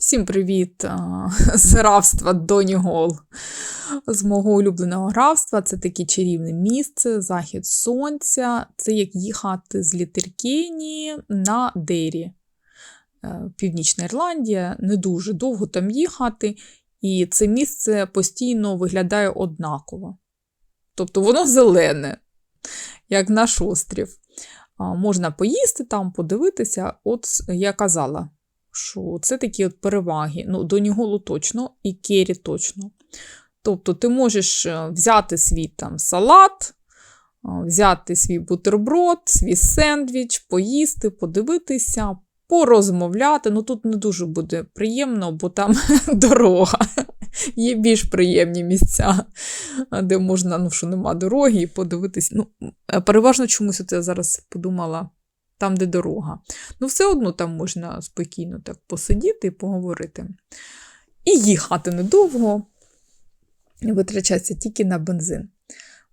Всім привіт з графства Доні Гол. З мого улюбленого графства. Це таке чарівне місце, захід сонця. Це як їхати з Літеркені на Дері. Е, Північна Ірландія. Не дуже довго там їхати, і це місце постійно виглядає однаково. Тобто воно зелене, як наш острів. Можна поїсти там, подивитися. От я казала що це такі от переваги. Ну, до Ніголу точно і Кері точно. Тобто ти можеш е, взяти свій там салат, е, взяти свій бутерброд, свій сендвіч, поїсти, подивитися, порозмовляти. Ну тут не дуже буде приємно, бо там дорога. Є більш приємні місця, де можна, ну що нема дороги, і подивитись. Ну, е, переважно чомусь я зараз подумала там, де дорога. Ну, все одно там можна спокійно так посидіти і поговорити. І їхати недовго, витрачатися тільки на бензин.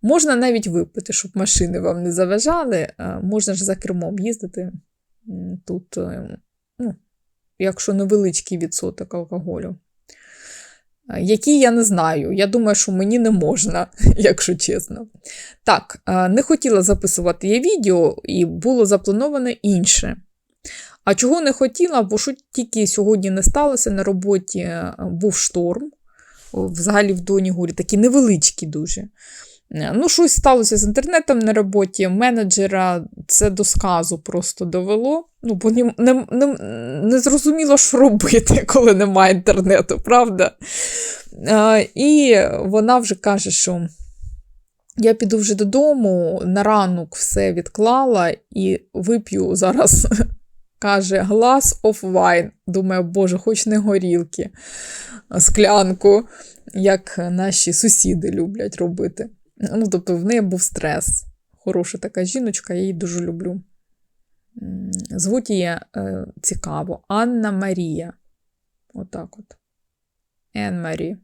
Можна навіть випити, щоб машини вам не заважали, можна ж за кермом їздити. Тут, е, ну, якщо невеличкий відсоток алкоголю. Які я не знаю. Я думаю, що мені не можна, якщо чесно. Так, не хотіла записувати я відео, і було заплановане інше. А чого не хотіла, бо що тільки сьогодні не сталося, на роботі був шторм, взагалі в Донігурі, такий невеличкий дуже. Ну, щось сталося з інтернетом на роботі, менеджера це до сказу просто довело. Ну, бо не, не, не, не зрозуміло, що робити, коли немає інтернету, правда? А, І вона вже каже, що я піду вже додому, на ранок все відклала і вип'ю зараз. Каже, glass of wine. Думаю, боже, хоч не горілки, склянку, як наші сусіди люблять робити. Ну, тобто, в неї був стрес. Хороша така жіночка, я її дуже люблю. Звуть її е, цікаво, Анна Марія. Отак от. Ен Марі.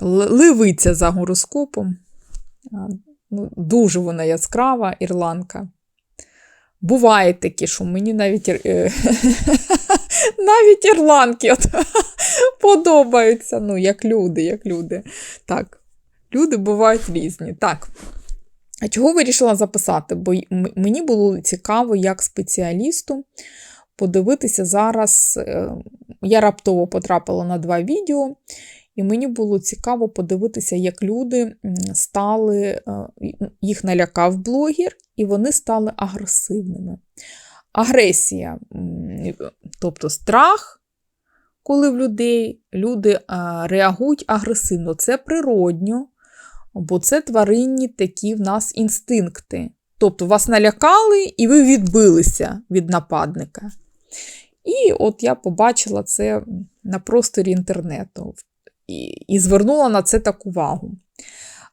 Ливиця за гороскопом. Ну, Дуже вона яскрава ірландка. Буває такі, що мені навіть е, навіть ірландки от, подобаються. Ну, як люди, як люди. Так, люди бувають різні. Так. А чого вирішила записати? Бо мені було цікаво, як спеціалісту подивитися зараз. Е, я раптово потрапила на два відео, і мені було цікаво подивитися, як люди стали, е, їх налякав блогер, і вони стали агресивними. Агресія, тобто страх, коли в людей люди реагують агресивно, це природньо. Бо це тваринні такі в нас інстинкти. Тобто вас налякали і ви відбилися від нападника. І от я побачила це на просторі інтернету і, і звернула на це таку увагу.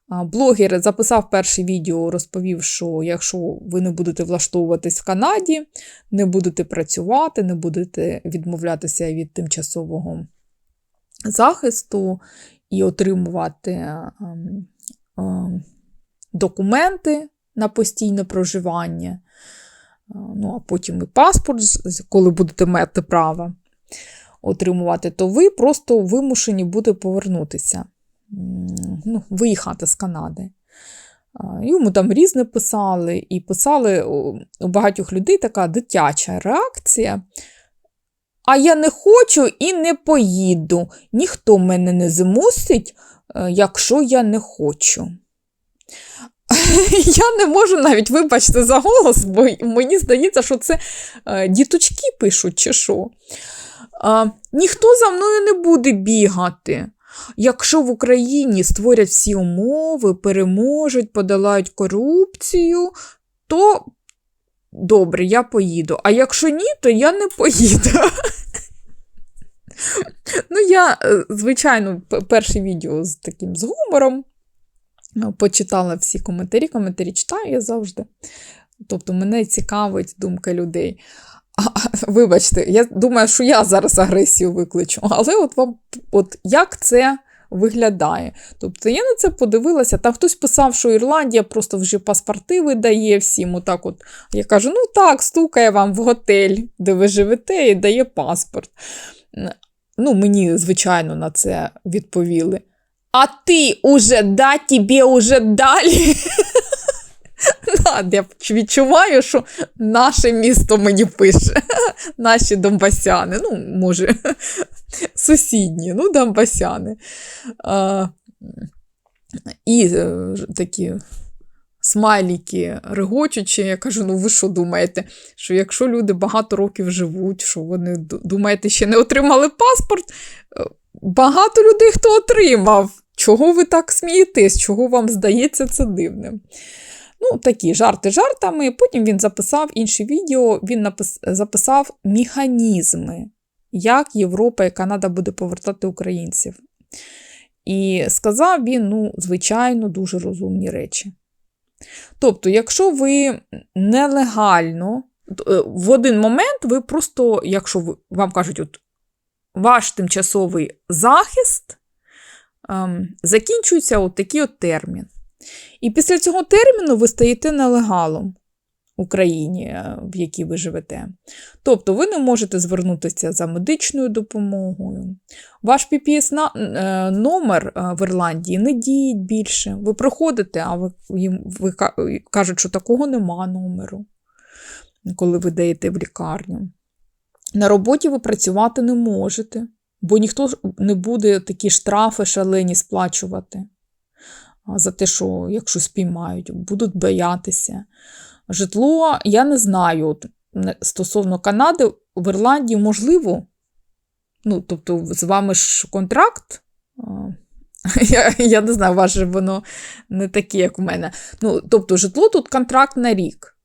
Блогер записав перше відео, розповів, що якщо ви не будете влаштовуватись в Канаді, не будете працювати, не будете відмовлятися від тимчасового захисту і отримувати ем, документи на постійне проживання, ну, а потім і паспорт, коли будете мати право отримувати, то ви просто вимушені будете повернутися, ну, виїхати з Канади. Йому там різне писали, і писали у багатьох людей така дитяча реакція. А я не хочу і не поїду. Ніхто мене не змусить, е, якщо я не хочу. Я не можу навіть вибачити за голос, бо мені здається, що це е, діточки пишуть, чи що. Ніхто за мною не буде бігати. Якщо в Україні створять всі умови, переможуть, подолають корупцію, то добре, я поїду. А якщо ні, то я не поїду. Ну, я, е, звичайно, перше відео з таким з гумором. Ну, почитала всі коментарі, коментарі читаю я завжди. Тобто, мене цікавить думка людей. А, Вибачте, я думаю, що я зараз агресію викличу. Але от вам, от як це виглядає. Тобто я на це подивилася. Там хтось писав, що Ірландія просто вже паспорти видає всім. Отак от. Я кажу: ну так, стукає вам в готель, де ви живете, і дає паспорт. Ну, мені, звичайно, на це відповіли. А ти уже да, тобі уже далі. Я відчуваю, що наше місто мені пише, наші донбасяни, ну, може, сусідні, ну, донбасяни. І е, такі смайліки регочучі. Я кажу: ну ви що думаєте? Що якщо люди багато років живуть, що вони думаєте, ще не отримали паспорт? Е, багато людей хто отримав. Чого ви так смієтесь? Чого вам здається це дивним? Ну, такі жарти жартами. Потім він записав інше відео, він напис... записав механізми, як Європа і Канада буде повертати українців. І сказав він, ну, звичайно, дуже розумні речі. Тобто, якщо ви нелегально, е, в один момент ви просто, якщо вам кажуть, от ваш тимчасовий захист ем, закінчується от такий от термін. І після цього терміну ви стаєте нелегалом Україні, е, в якій ви живете. Тобто ви не можете звернутися за медичною допомогою. Ваш PPS е, номер е, в Ірландії не діє більше. Ви приходите, а ви, їм ви кажуть, що такого нема номеру, коли ви даєте в лікарню. На роботі ви працювати не можете, бо ніхто не буде такі штрафи шалені сплачувати за те, що якщо спіймають, будуть боятися. Житло, я не знаю. Стосовно Канади, в Ірландії можливо, ну, тобто, з вами ж контракт. Я я не знаю, ваше воно не таке, як у мене. Ну, Тобто, житло тут контракт на рік,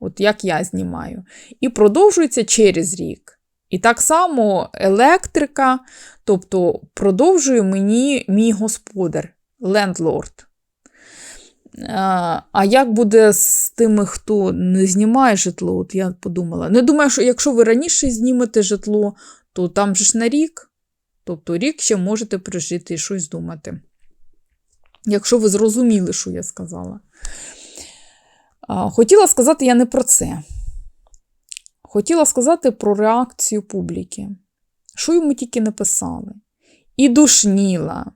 от як я знімаю, і продовжується через рік. І так само електрика, тобто продовжує мені мій господар, лендлорд. А як буде з тими, хто не знімає житло? От я подумала. Не думаю, що якщо ви раніше знімете житло, то там же ж на рік. Тобто рік ще можете прожити і щось думати. Якщо ви зрозуміли, що я сказала. Хотіла сказати я не про це. Хотіла сказати про реакцію публіки. Що йому тільки написали? І душніла.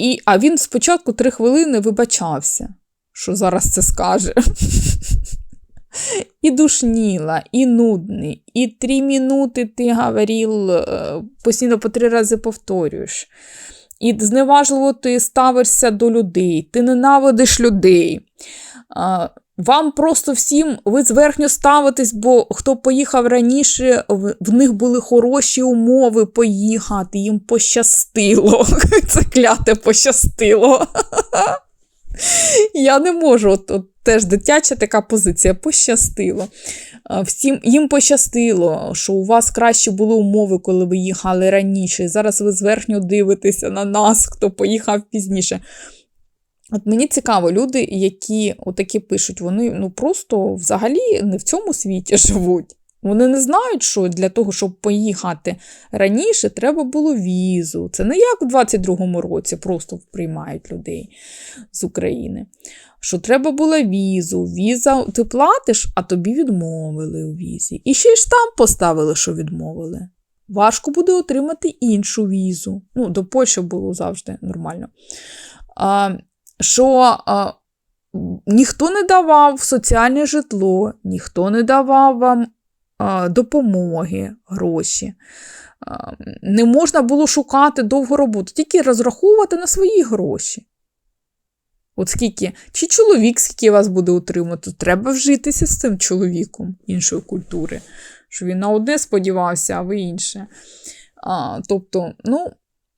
І, А він спочатку три хвилини вибачався, що зараз це скаже. І душніла, і нудний, і три минути ти говорив, е, постійно по три рази повторюєш. І зневажливо ти ставишся до людей, ти ненавидиш людей. Вам просто всім ви зверхньо ставитесь, бо хто поїхав раніше, в них були хороші умови поїхати, їм пощастило. Це кляте пощастило. Я не можу, от, теж дитяча така позиція пощастило. Всім Їм пощастило, що у вас кращі були умови, коли ви їхали раніше. Зараз ви зверхньо дивитеся на нас, хто поїхав пізніше. От мені цікаво, люди, які отакі пишуть, вони ну просто взагалі не в цьому світі живуть. Вони не знають, що для того, щоб поїхати раніше, треба було візу. Це не як у 22-му році просто приймають людей з України. Що треба було візу, віза ти платиш, а тобі відмовили у візі. І ще й штамп поставили, що відмовили. Важко буде отримати іншу візу. Ну, до Польщі було завжди нормально. А, що а, ніхто не давав соціальне житло, ніхто не давав вам а, допомоги, гроші. А, не можна було шукати довгу роботу, тільки розраховувати на свої гроші. От скільки, чи чоловік, скільки вас буде утримати, треба вжитися з цим чоловіком іншої культури, що він на одне сподівався, а ви інше. А, Тобто, ну,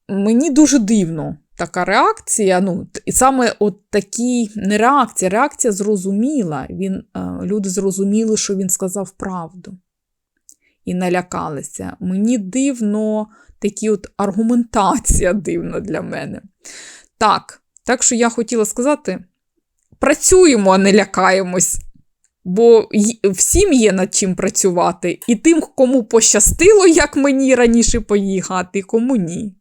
мені дуже дивно така реакція. ну, І саме от такі не реакція, реакція зрозуміла. Він, е, Люди зрозуміли, що він сказав правду. І налякалися. Мені дивно, такі от аргументація дивна для мене. Так, так що я хотіла сказати: працюємо, а не лякаємось. Бо всім є над чим працювати. І тим, кому пощастило, як мені раніше поїхати, кому ні.